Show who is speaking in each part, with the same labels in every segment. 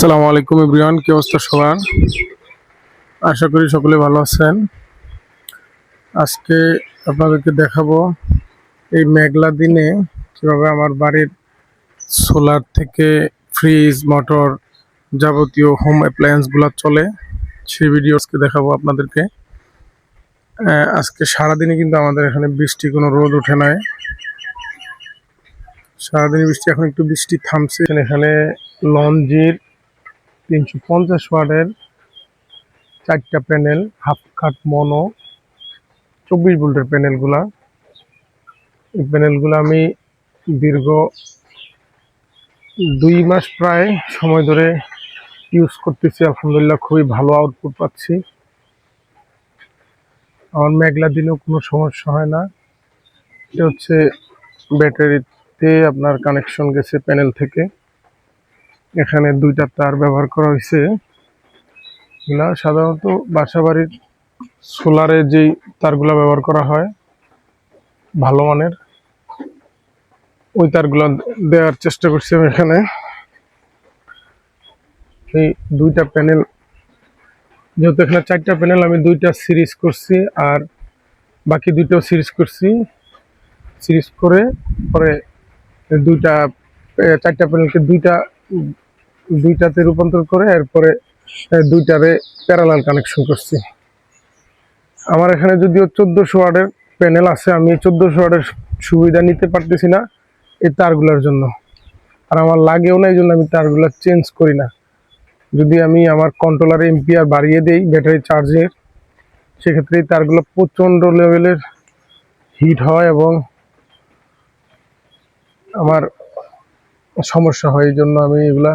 Speaker 1: আসসালামু আলাইকুম ইব্রিয়ান কি অবস্থা সবার? আশা করি সকলে ভালো আছেন। আজকে আপনাদেরকে দেখাবো এই মেঘলা দিনে কীভাবে আমার বাড়ির সোলার থেকে ফ্রিজ, মোটর যাবতীয় হোম অ্যাপ্লায়েন্সগুলো চলে। সেই ভিডিও আজকে দেখাবো আপনাদেরকে। আজকে সারাদিনই কিন্তু আমাদের এখানে বৃষ্টি, কোনো রোদ ওঠে নাই। সারাদিন বৃষ্টি, এখন একটু বৃষ্টি থামছে। এখানে লঞ্জির তিনশো পঞ্চাশ ওয়াটের চারটা প্যানেল, হাফ কাট মনো, চব্বিশ ভোল্টের প্যানেলগুলা। এই প্যানেলগুলো আমি দীর্ঘ দুই মাস প্রায় সময় ধরে ইউজ করতেছি। আলহামদুলিল্লাহ খুবই ভালো আউটপুট পাচ্ছি। আমার মেঘলা দিনেও কোনো সমস্যা হয় না। এটা হচ্ছে ব্যাটারিতে আপনার কানেকশন গেছে প্যানেল থেকে। এখানে দুইটা তার ব্যবহার করা হয়েছে। এগুলা সাধারণত বাসা বাড়ির সোলারে যেই তারগুলা ব্যবহার করা হয়, ভালো মানের। ওই তারগুলা দেওয়ার চেষ্টা করছি আমি এখানে। এই দুইটা প্যানেল, যেহেতু এখানে চারটা প্যানেল, আমি দুইটা সিরিজ করছি আর বাকি দুইটাও সিরিজ করছি। সিরিজ করে পরে দুইটা চারটা প্যানেলকে দুইটা দুইটাতে রূপান্তর করে এরপরে দুইটারে প্যারালাল কানেকশন করছি। আমার এখানে যদিও চোদ্দোশো ওয়ার্ডের প্যানেল আছে, আমি চোদ্দোশো ওয়ার্ডের সুবিধা নিতে পারতেছি না এই তারগুলোর জন্য। আর আমার লাগেও না এই জন্য আমি তারগুলো চেঞ্জ করি না। যদি আমি আমার কন্ট্রোলার এমপিআর বাড়িয়ে দেই ব্যাটারি চার্জের সেক্ষেত্রে এই তারগুলো প্রচণ্ড লেভেলের হিট হয় এবং আমার সমস্যা হয়, এই জন্য আমি এগুলা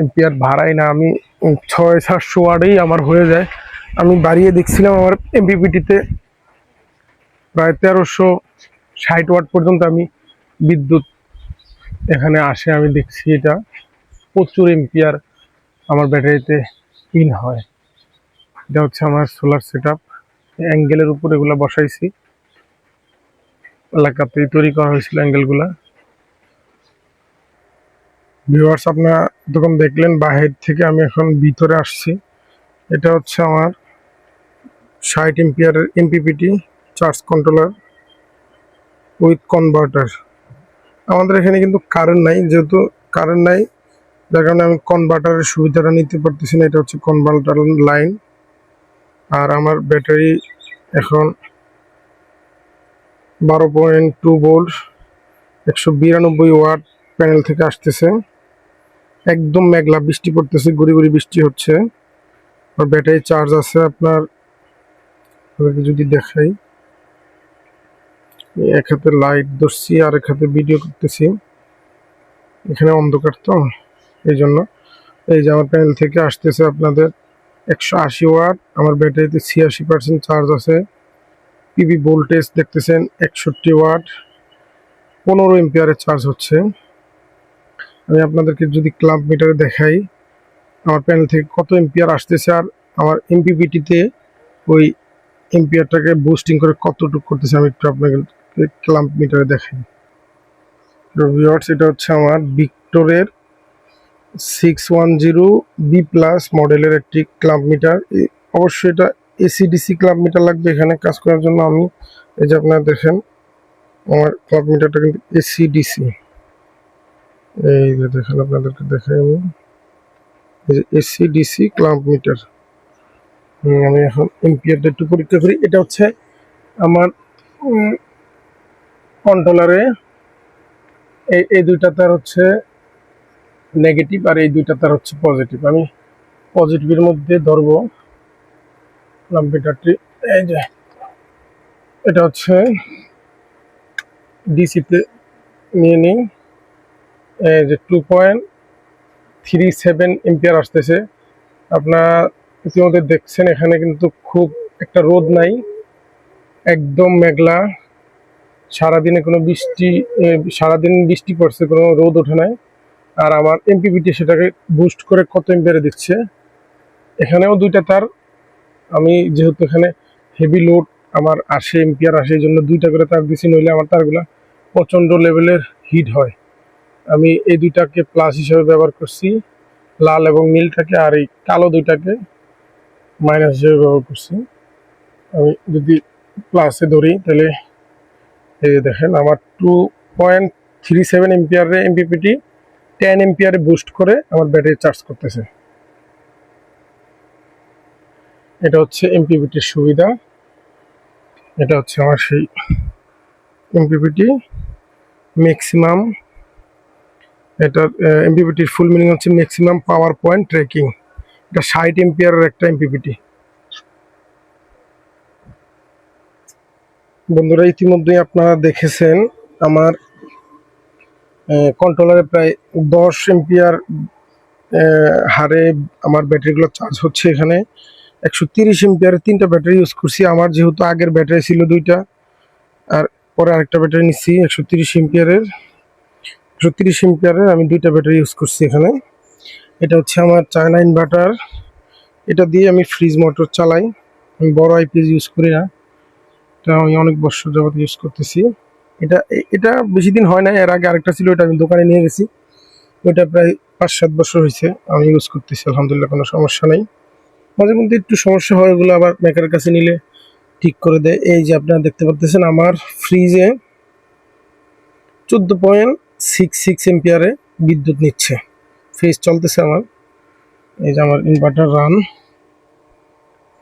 Speaker 1: এমপিআর ভাড়াই না। আমি ছয় সাতশো ওয়ার্ডেই আমার হয়ে যায়। আমি বাড়িয়ে দেখছিলাম আমার এমপিপিটিতে প্রায় তেরোশো ষাট ওয়াট পর্যন্ত আমি বিদ্যুৎ এখানে আসে। আমি দেখছি এটা প্রচুর এমপিআর আমার ব্যাটারিতে ইন হয়। এটা হচ্ছে আমার সোলার সেট আপ অ্যাঙ্গেলের উপর এগুলো বসাইছি। এলাকাতেই তৈরি করা হয়েছিল অ্যাঙ্গেলগুলা। ভিউয়ার্স আপনার তখন দেখলেন, বাহির থেকে আমি এখন ভিতরে আসছি। এটা হচ্ছে আমার ষাট এম্পিয়ারের MPPT charge controller with converter আমাদের এখানে কিন্তু কারেন্ট নাই, যেহেতু কারেন্ট নাই, যার কারণে আমি কনভার্টারের সুবিধাটা নিতে পারতেছি না, এটা হচ্ছে কনভার্টার লাইন আর আমার ব্যাটারি এখন বারো পয়েন্ট টু ভোল্ট একশো বিরানব্বই ওয়াট প্যানেল থেকে আসতেছে। একদম মেঘলা বৃষ্টি পড়তেছে, গুড়ি গুড়ি বৃষ্টি হচ্ছে। আর ব্যাটারি চার্জ আছে আপনার যদি দেখাই। এক হাতে লাইট ধরছি, আর এক হাতে ভিডিও করতেছি। এখানে অন্ধকার তো, এই জন্য। এই যে আমার প্যানেল থেকে আসতেছে আপনাদের একশো আশি ওয়াট আমার ব্যাটারিতে ছিয়াশি পার্সেন্ট চার্জ আছে। পিবি ভোল্টেজ দেখতেছেন একষট্টি ওয়াট পনেরো এম্পিয়ারের চার্জ হচ্ছে। আমি আপনাদেরকে যদি ক্লাব মিটারে দেখাই, আমার প্যানেল থেকে কত এম্পিয়ার আসতেছে আর আমার এমপিপিটিতে ওই এম্পিয়ারটাকে বুস্টিং করে কতটুকু করতেছে আমি একটু আপনাকে ক্লাম্প মিটারে দেখাই। ভিওয়ার্স এটা হচ্ছে আমার ভিক্টোরের six one zero B plus মডেলের একটি ক্লাব মিটার অবশ্যই এটা এসিডিসি ক্লাব মিটার লাগবে এখানে কাজ করার জন্য আমি, এই যে আপনারা দেখেন, আমার ক্লাব মিটারটা কিন্তু এসিডিসি এই যে দেখেন, আপনাদেরকে দেখাই আমি। এই যে এসিডিসি ক্লাব মিটার আমি এখন এমপিআরটা একটু পরীক্ষা করি। এটা হচ্ছে আমার কন্ট্রোলারে এই এই দুইটা তার হচ্ছে নেগেটিভ আর এই দুইটা তার হচ্ছে পজিটিভ আমি পজিটিভের মধ্যে ধরবো কম্পিউটারটি এই যে, এটা হচ্ছে ডিসিতে নিয়ে নিই। যে two point three seven ampere আসতেছে। আপনার ইতিমধ্যে দেখছেন, এখানে কিন্তু খুব একটা রোদ নাই। একদম মেঘলা। সারাদিনে কোনো বৃষ্টি সারাদিন বৃষ্টি পড়ছে, কোনো রোদ ওঠে নাই। আর আমার এমপিপিটি সেটাকে বুস্ট করে কত এম্পিয়ারে দিচ্ছে। এখানেও দুইটা তার। আমি যেহেতু এখানে হেভি লোড আমার আসে এম্পিয়ার আসে, এই জন্য দুইটা করে তার দিছি, নইলে আমার তারগুলা প্রচণ্ড লেভেলের হিট হয়। আমি এই দুইটাকে প্লাস হিসাবে ব্যবহার করছি। লাল এবং নীলটাকে আর এই কালো দুইটাকে মাইনাস হিসেবে ব্যবহার করছি। আমি যদি প্লাসে ধরি, তাহলে এই যে দেখেন, আমার টু পয়েন্ট থ্রি সেভেন এমপিআরে এমপিপিটি টেন এমপিয়ারে বুস্ট করে আমার ব্যাটারি চার্জ করতেছে। এটা হচ্ছে এমপিপিটির সুবিধা। এটা হচ্ছে আমার সেই এমপিপিটি ম্যাক্সিমাম এটার এমপিপিটির ফুল মিনিং হচ্ছে ম্যাক্সিমাম পাওয়ার পয়েন্ট ট্রেকিং এটা ষাট এমপিআরের একটা এমপিপিটি বন্ধুরা, ইতিমধ্যেই আপনারা দেখেছেন, আমার কন্ট্রোলারে প্রায় দশ এমপিআর হারে আমার ব্যাটারিগুলো চার্জ হচ্ছে এখানে। একশো তিরিশ এমপিআরের তিনটা ব্যাটারি ইউজ করছি। আমার যেহেতু আগের ব্যাটারি ছিল দুইটা, আর পরে আরেকটা ব্যাটারি নিচ্ছি একশো তিরিশ এমপিআরের একশো তিরিশ এমপিআরের আমি দুইটা ব্যাটারি ইউজ করছি এখানে। এটা হচ্ছে আমার চায়না ইনভার্টার এটা দিয়ে আমি ফ্রিজ মোটর চালাই। আমি বড় আইপিএস ইউজ করি না। এটা আমি অনেক বছর যাবত ইউজ করতেছি। এটা এটা বেশি দিন হয় না এর আগে আরেকটা ছিল এটা আমি দোকানে নিয়ে গেছি। ওইটা প্রায় পাঁচ সাত বছর হয়েছে আমি ইউজ করতেছি। আলহামদুলিল্লাহ কোনো সমস্যা নাই। মাঝে মধ্যে একটু সমস্যা হয়, ওগুলো আবার মেকারের কাছে নিলে ঠিক করে দেয়। এই যে আপনারা দেখতে পাচ্ছেন আমার ফ্রিজে চোদ্দ পয়েন্ট সিক্স সিক্স এমপিয়ারে বিদ্যুৎ নিচ্ছে। ফ্রিজ চলতেছে আমার। এই যে আমার ইনভার্টার রান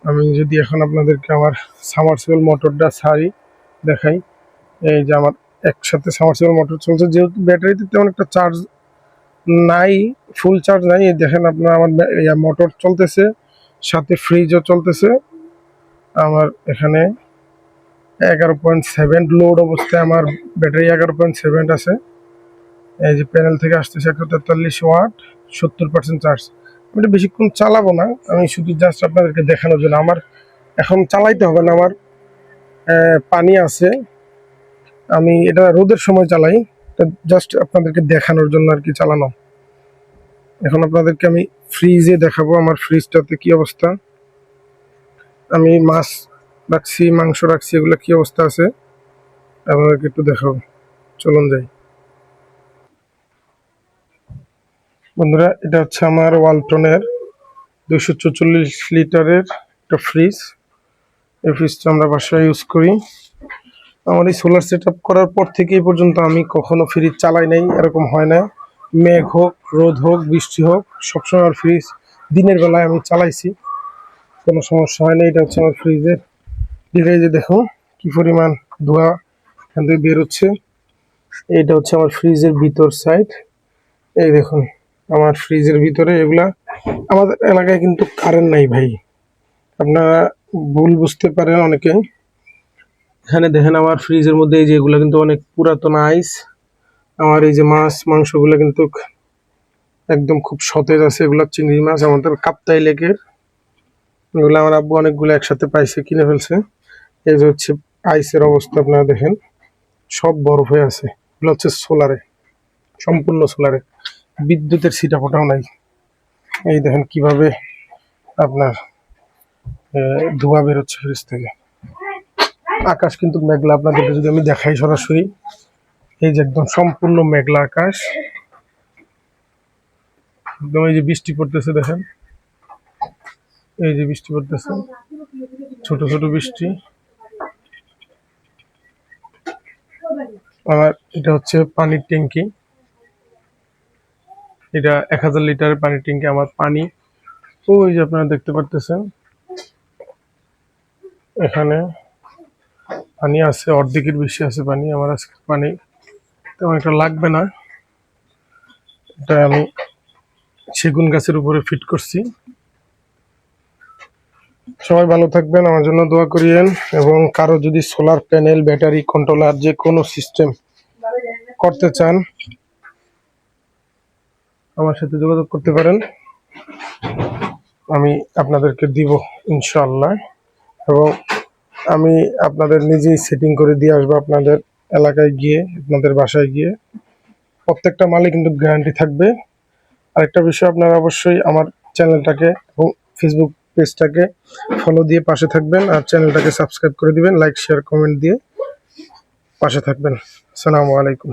Speaker 1: আমি যদি এখন আপনাদেরকে আমার সামারসিবল মোটরটা সারি দেখাই। এই যে আমার একসাথে সামারসিবল মোটর চলছে। যেহেতু ব্যাটারিতে তেমন একটা চার্জ নাই ফুল চার্জ নাই। দেখেন আপনার আমার মোটর চলতেছে, সাথে ফ্রিজও চলতেছে। আমার এখানে এগারো পয়েন্ট সেভেন লোড অবস্থায় আমার ব্যাটারি এগারো পয়েন্ট সেভেন আছে। এই যে প্যানেল থেকে আসতেছে একশো তেতাল্লিশ ওয়াট, সত্তর পার্সেন্ট চার্জ আমি এটা বেশিক্ষণ চালাবো না, আমি শুধু জাস্ট আপনাদেরকে দেখানোর জন্য। আমার এখন চালাইতে হবে না, আমার পানি আছে। আমি এটা রোদের সময় চালাই জাস্ট আপনাদেরকে দেখানোর জন্য আর কি চালানো। এখন আপনাদেরকে আমি ফ্রিজে দেখাবো, আমার ফ্রিজটাতে কি অবস্থা। আমি মাছ রাখছি, মাংস রাখছি, এগুলো কি অবস্থা আছে? আপনাদেরকে একটু দেখাবো। চলুন যাই। বন্ধুরা, এটা হচ্ছে আমার ওয়ালটনের দুইশো চৌচল্লিশ লিটারের একটা ফ্রিজ এই ফ্রিজটা আমরা বাসায় ইউজ করি। আমার এই সোলার সেট করার পর থেকে এই পর্যন্ত আমি কখনো ফ্রিজ চালাই নাই, এরকম হয় না মেঘ হোক, রোদ হোক, বৃষ্টি হোক, সবসময় আমার ফ্রিজ দিনের বেলায় আমি চালাইছি। কোনো সমস্যা হয় না এটা হচ্ছে আমার ফ্রিজের যে দেখো কি পরিমাণ ধোঁয়া এখান থেকে বেরোচ্ছে এটা হচ্ছে আমার ফ্রিজের ভিতর সাইড এই দেখুন আমার ফ্রিজের ভিতরে এগুলা। আমাদের এলাকায় কিন্তু কারেন্ট নাই ভাই। আপনারা ভুল বুঝতে পারেন অনেকে এখানে দেখেন আমার ফ্রিজের মধ্যে এই যে এগুলো কিন্তু অনেক পুরাতন আইস আমার এই যে মাছ, মাংসগুলো কিন্তু একদম খুব সতেজ আছে। এগুলো চিংড়ি মাছ, আমাদের কাপ্তাই লেকের। এগুলো আমার আব্বু অনেকগুলো একসাথে পাইছে, কিনে ফেলছে। এই যে হচ্ছে আইসের অবস্থা আপনারা দেখেন। সব বরফ হয়ে আছে। এগুলো হচ্ছে সোলারে সম্পূর্ণ সোলারে বিদ্যুতের সিটা ফোটাও নাই। এই দেখেন কীভাবে আপনার ধোঁয়া বেরোচ্ছে ফ্রিজ থেকে। আকাশ কিন্তু মেঘলা। আপনাদেরকে যদি আমি দেখাই সরাসরি, এই যে একদম সম্পূর্ণ মেঘলা আকাশ। একদম এই যে বৃষ্টি পড়তেছে, দেখেন। এই যে বৃষ্টি পড়তেছে। ছোট ছোট বৃষ্টি। আমার এটা হচ্ছে পানির ট্যাঙ্কি এটা এক হাজার লিটার পানির ট্যাঙ্কি আমার পানি। ওই যে আপনারা দেখতে পারতেছেন, এখানে পানি আছে, অর্ধেকের বেশি আছে পানি, আমার আজকে পানি তেমন একটা লাগবে না। এটা আমি সেগুন গাছের উপরে ফিট করছি। সবাই ভালো থাকবেন, আমার জন্য দোয়া করিয়েন এবং কারও যদি সোলার প্যানেল, ব্যাটারি, কন্ট্রোলার যে কোনো সিস্টেম করতে চান আমার সাথে যোগাযোগ করতে পারেন। আমি আপনাদেরকে দিব ইনশাল্লাহ এবং আমি আপনাদের নিজেই সেটিং করে দিয়ে আসব আপনাদের এলাকায় গিয়ে, আপনাদের বাসায় গিয়ে। প্রত্যেকটা মালে কিন্তু গ্যারান্টি থাকবে। আরেকটা বিষয়, আপনারা অবশ্যই আমার চ্যানেলটাকে এবং ফেসবুক পেজটাকে ফলো দিয়ে পাশে থাকবেন আর চ্যানেলটাকে সাবস্ক্রাইব করে দিবেন লাইক শেয়ার কমেন্ট দিয়ে পাশে থাকবেন। আসসালামু আলাইকুম।